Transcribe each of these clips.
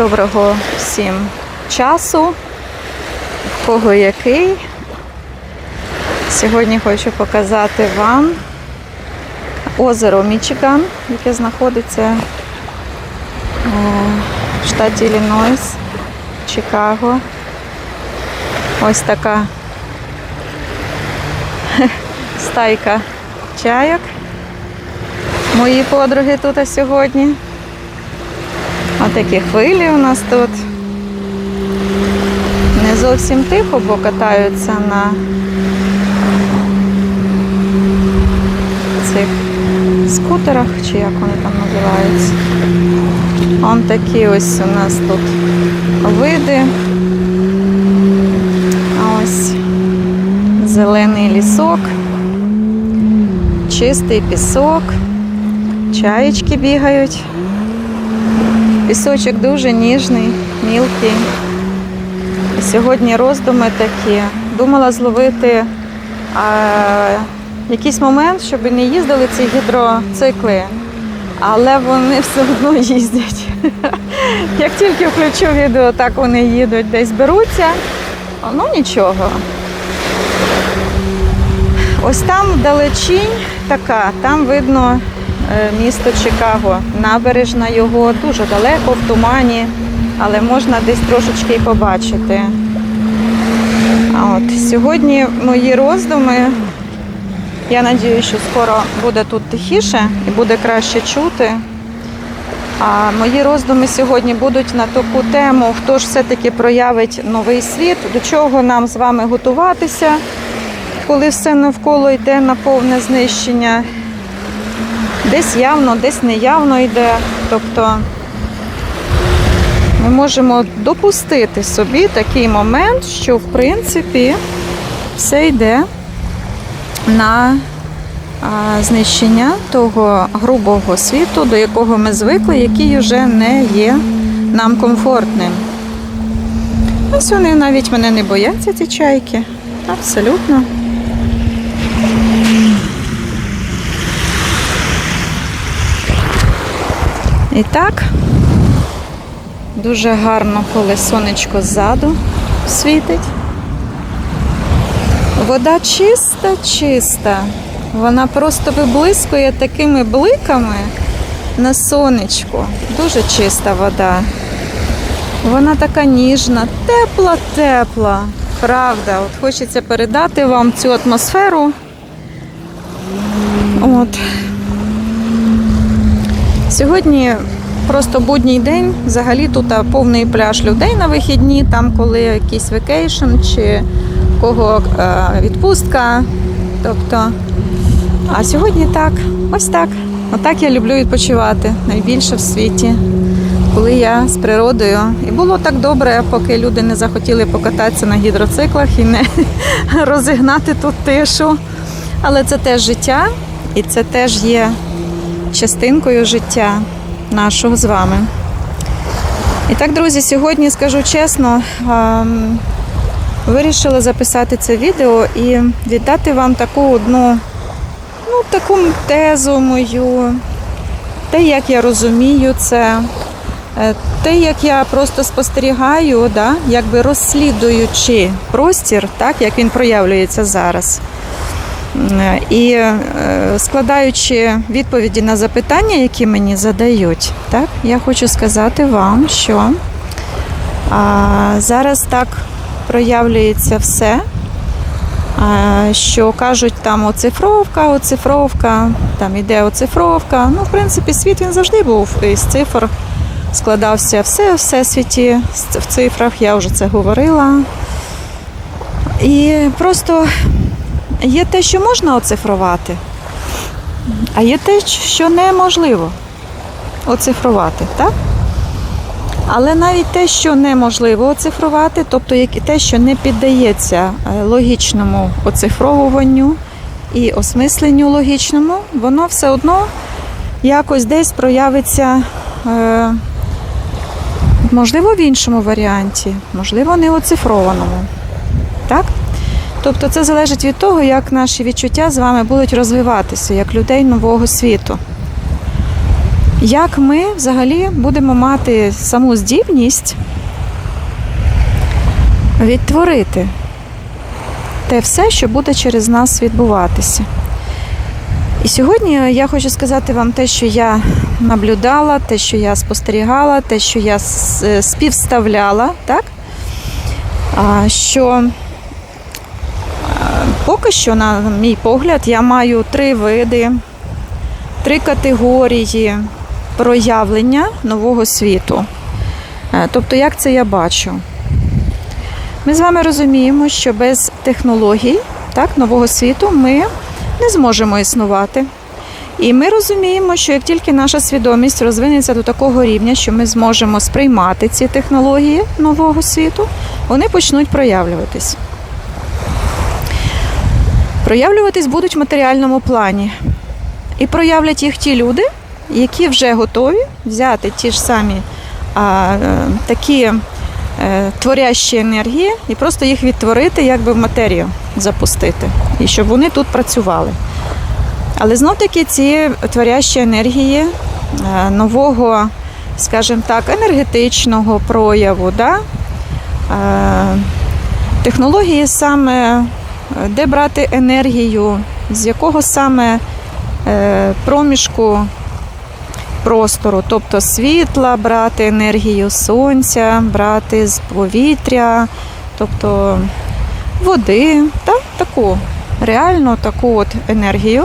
Доброго всім часу, в кого який. Сьогодні хочу показати вам озеро Мічиган, яке знаходиться в штаті Іллінойс, Чикаго. Ось така стайка чайок. Мої подруги тут сьогодні. Отакі хвилі у нас тут. Не зовсім тихо, бо катаються на цих скутерах, чи як вони там називаються. Он такі ось у нас тут види. Ось зелений лісок, чистий пісок, чаєчки бігають. Пісочок дуже ніжний, мілкий. І сьогодні роздуми такі. Думала зловити а, якийсь момент, щоб не їздили ці гідроцикли, але вони все одно їздять. Як тільки включу відео, так вони їдуть, десь беруться. Ну нічого. Ось там вдалечінь така, там видно місто Чикаго. Набережна його дуже далеко, в тумані, але можна десь трошечки і побачити. От сьогодні мої роздуми. Я сподіваюся, що скоро буде тут тихіше і буде краще чути. А мої роздуми сьогодні будуть на таку тему, хто ж все-таки проявить новий світ, до чого нам з вами готуватися, коли все навколо йде на повне знищення. Десь явно, десь неявно йде. Тобто ми можемо допустити собі такий момент, що в принципі все йде на знищення того грубого світу, до якого ми звикли, який вже не є нам комфортним. Ось вони навіть мене не бояться, ці чайки. Абсолютно. І так, дуже гарно, коли сонечко ззаду світить. Вода чиста, чиста. Вона просто виблискує такими бликами на сонечку. Дуже чиста вода. Вона така ніжна, тепла, тепла. Правда, от хочеться передати вам цю атмосферу. От. Сьогодні просто будній день. Взагалі тут повний пляж людей на вихідні, там коли якийсь векейшн чи кого відпустка. Тобто, а сьогодні так, ось так. Отак я люблю відпочивати найбільше в світі, коли я з природою. І було так добре, поки люди не захотіли покататися на гідроциклах і не розігнати тут тишу. Але це теж життя, і це теж є частинкою життя нашого з вами. І так, друзі, сьогодні скажу чесно, вирішила записати це відео і віддати вам таку одну, ну, таку тезу мою, те, як я розумію це, е, те, як я просто спостерігаю, да, якби розслідуючи простір, так, як він проявлюється зараз. Е, І е, складаючи відповіді на запитання, які мені задають, так, я хочу сказати вам, що а, зараз так проявлюється все, а, що кажуть там оцифровка, оцифровка, там іде оцифровка. Ну, в принципі, світ він завжди був із цифр, складався все в всесвіті, в цифрах, я вже це говорила. І просто Є те, що можна оцифрувати, а є те, що неможливо оцифрувати, так? Але навіть те, що неможливо оцифрувати, тобто те, що не піддається е, логічному оцифровуванню і осмисленню логічному, воно все одно якось десь проявиться, е, можливо, в іншому варіанті, можливо, не оцифрованому. Так? Тобто це залежить від того, як наші відчуття з вами будуть розвиватися, як людей нового світу. як ми взагалі будемо мати саму здібність відтворити те все, що буде через нас відбуватися. І сьогодні я хочу сказати вам те, що я наблюдала, те, що я спостерігала, те, що я е, співставляла, так? Що поки що, на мій погляд, я маю три види, три категорії проявлення нового світу. Е, Тобто, як це я бачу? Ми з вами розуміємо, що без технологій так, нового світу ми не зможемо існувати. І ми розуміємо, що як тільки наша свідомість розвинеться до такого рівня, що ми зможемо сприймати ці технології нового світу, вони почнуть проявлюватись. Проявлюватись будуть в матеріальному плані. І проявлять їх ті люди, які вже готові взяти ті ж самі а, е, такі е, творящі енергії і просто їх відтворити, якби в матерію запустити, і щоб вони тут працювали. Але знов таки ці творящі енергії е, нового, скажімо так, енергетичного прояву, да? е, технології саме, де брати енергію, з якого саме е, проміжку простору, тобто світла, брати енергію сонця, брати з повітря, тобто води, та, таку реально таку от енергію,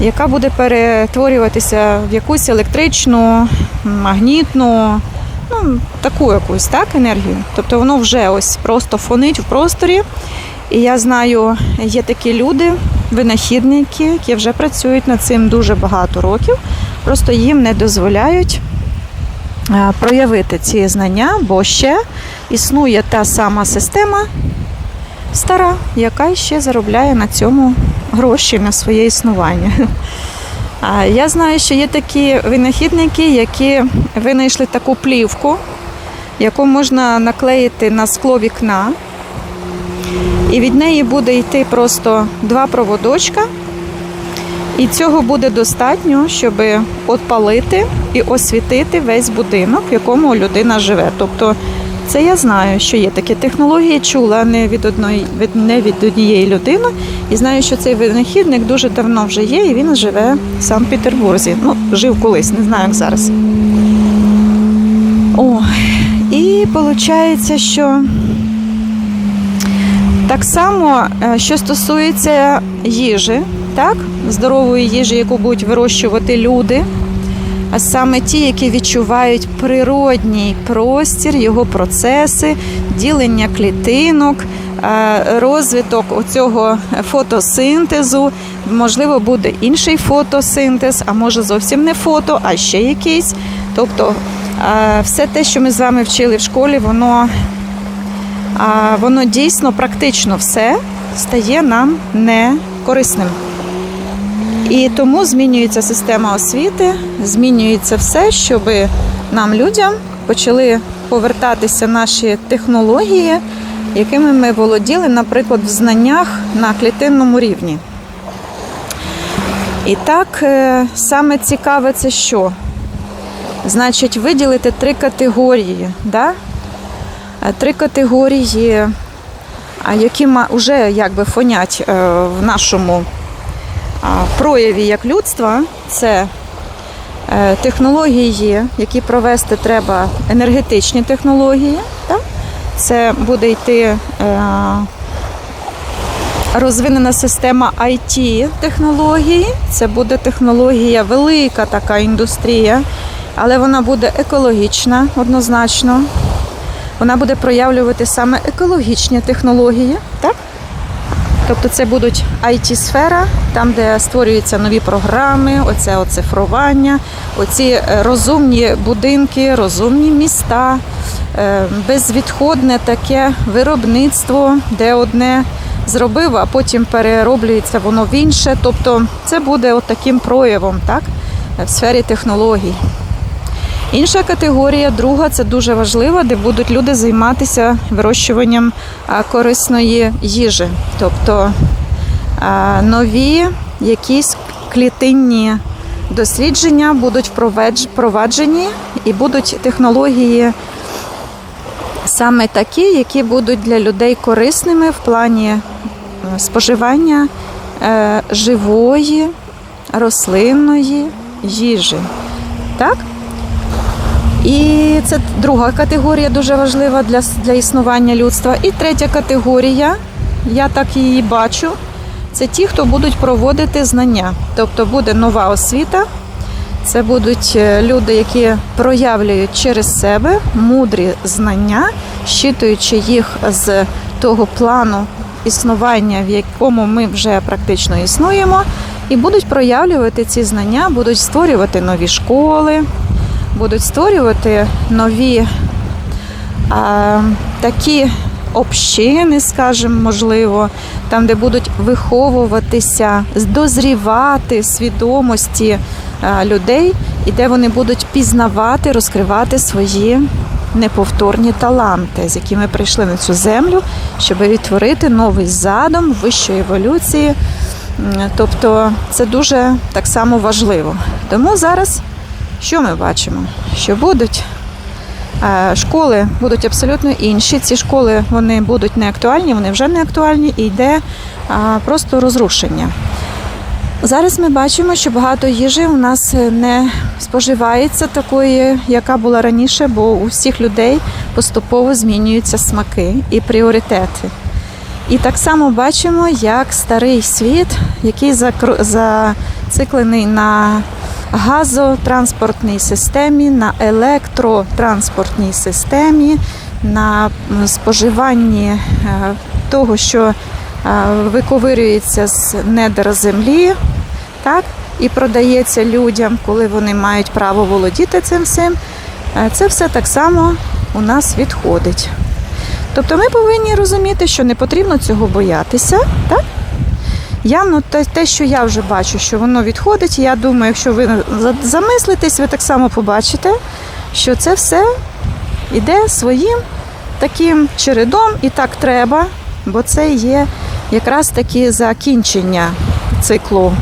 яка буде перетворюватися в якусь електричну, магнітну, ну, таку якусь так, енергію. Тобто воно вже ось просто фонить в просторі. І я знаю, є такі люди, винахідники, які вже працюють над цим дуже багато років. Просто їм не дозволяють е, проявити ці знання, бо ще існує та сама система стара, яка ще заробляє на цьому гроші на своє існування. Я знаю, що є такі винахідники, які винайшли таку плівку, яку можна наклеїти на скло вікна. І від неї буде йти просто два проводочка. І цього буде достатньо, щоб отпалити і освітити весь будинок, в якому людина живе. Тобто, це я знаю, що є такі технології, чула не від одної від не від однієї людини. І знаю, що цей винахідник дуже давно вже є, і він живе в Санкт-Петербурзі. Ну, жив колись, не знаю, як зараз. О, і виходить, що так само, е, що стосується їжі, так? здорової їжі, яку будуть вирощувати люди, а саме ті, які відчувають природній простір, його процеси, ділення клітинок, е, розвиток оцього фотосинтезу. Можливо, буде інший фотосинтез, а може зовсім не фото, а ще якийсь. Тобто е, все те, що ми з вами вчили в школі, воно а воно дійсно практично все стає нам не корисним. І тому змінюється система освіти, змінюється все, щоб нам, людям, почали повертатися наші технології, якими ми володіли, наприклад, в знаннях на клітинному рівні. І так, е, саме цікаве це що? Значить, виділити три категорії. Да? Е, три категорії, а які вже якби фонять е, в нашому прояві як людства. Це е, технології, які провести треба енергетичні технології. Так? Це буде йти е, розвинена система IT технології. Це буде технологія, велика така індустрія, але вона буде екологічна однозначно. Вона буде проявлювати саме екологічні технології, так? Тобто це будуть IT-сфера, там, де створюються нові програми, оце оцифрування, оці е, розумні будинки, розумні міста, е, безвідходне таке виробництво, де одне зробив, а потім перероблюється воно в інше. Тобто це буде от таким проявом так, в сфері технологій. Інша категорія, друга, це дуже важливо, де будуть люди займатися вирощуванням корисної їжі, тобто нові якісь клітинні дослідження будуть впроваджені і будуть технології саме такі, які будуть для людей корисними в плані е, споживання е, живої рослинної їжі. Так? І це друга категорія дуже важлива для, для існування людства. І третя категорія, я так її бачу, це ті, хто будуть проводити знання. Тобто буде нова освіта, це будуть е, люди, які проявлюють через себе мудрі знання, щитуючи їх з того плану існування, в якому ми вже практично існуємо, і будуть проявлювати ці знання, будуть створювати нові школи, будуть створювати нові а, такі общини, скажімо, можливо, там, де будуть виховуватися, дозрівати свідомості а, людей, і де вони будуть пізнавати, розкривати свої неповторні таланти, з якими прийшли на цю землю, щоб відтворити новий задум вищої еволюції. Тобто це дуже так само важливо. Тому зараз що ми бачимо? Що будуть е, школи будуть абсолютно інші. Ці школи вони будуть не актуальні, вони вже не актуальні, і йде просто розрушення. Зараз ми бачимо, що багато їжі у нас е, не споживається такої, яка була раніше, бо у всіх людей поступово змінюються смаки і пріоритети. І так само бачимо, як старий світ, який зациклений на газотранспортній системі, на електротранспортній системі, на споживанні е, того, що е, виковирюється з недр землі, так, і продається людям, коли вони мають право володіти цим всім. Е, Це все так само у нас відходить. Тобто ми повинні розуміти, що не потрібно цього боятися, так? Явно те, те, що я вже бачу, що воно відходить. Я думаю, якщо ви замислитесь, ви так само побачите, що це все йде своїм таким чередом, і так треба, бо це є якраз таки закінчення циклу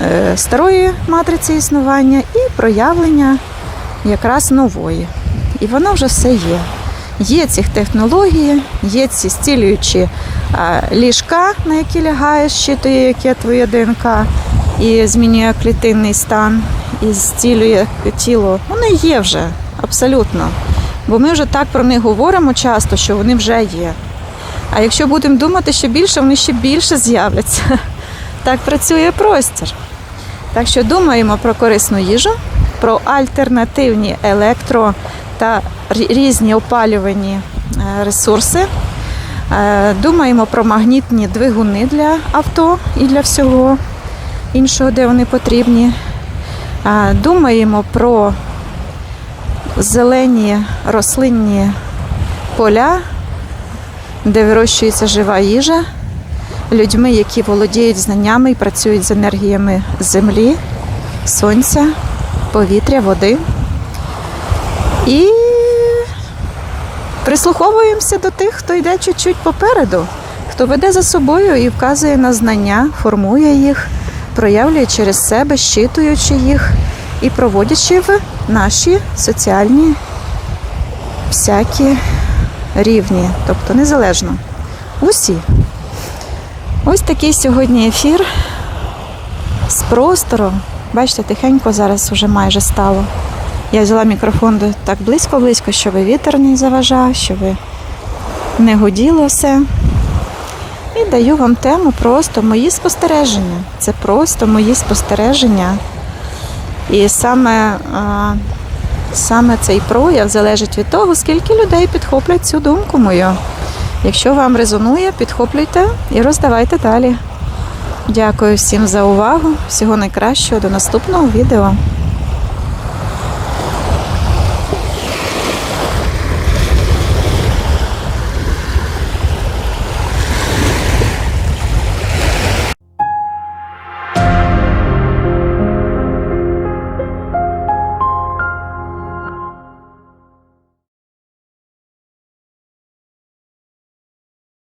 е, старої матриці існування і проявлення якраз нової. І воно вже все є. Є ці технології, є ці зцілюючі а, ліжка, на які лягаєш, щитує, яке твоє ДНК, і змінює клітинний стан, і зцілює тіло. Вони є вже абсолютно. Бо ми вже так про них говоримо часто, що вони вже є. А якщо будемо думати ще більше, вони ще більше з'являться. Так працює простір. Так що думаємо про корисну їжу, про альтернативні електро та різні опалювані е, ресурси. Е, Думаємо про магнітні двигуни для авто і для всього іншого, де вони потрібні. Е, Думаємо про зелені рослинні поля, де вирощується жива їжа, людьми, які володіють знаннями і працюють з енергіями землі, сонця, повітря, води. І прислуховуємося до тих, хто йде чуть-чуть попереду, хто веде за собою і вказує на знання, формує їх, проявлює через себе, щитуючи їх і проводячи в наші соціальні всякі рівні, тобто незалежно. Усі. Ось такий сьогодні ефір з простору. Бачите, тихенько зараз вже майже стало. Я взяла мікрофон так близько-близько, щоб вітер не заважав, щоб не гуділо все. І даю вам тему просто мої спостереження. Це просто мої спостереження. І саме, а, саме цей прояв залежить від того, скільки людей підхоплять цю думку мою. Якщо вам резонує, підхоплюйте і роздавайте далі. Дякую всім за увагу. Всього найкращого до наступного відео.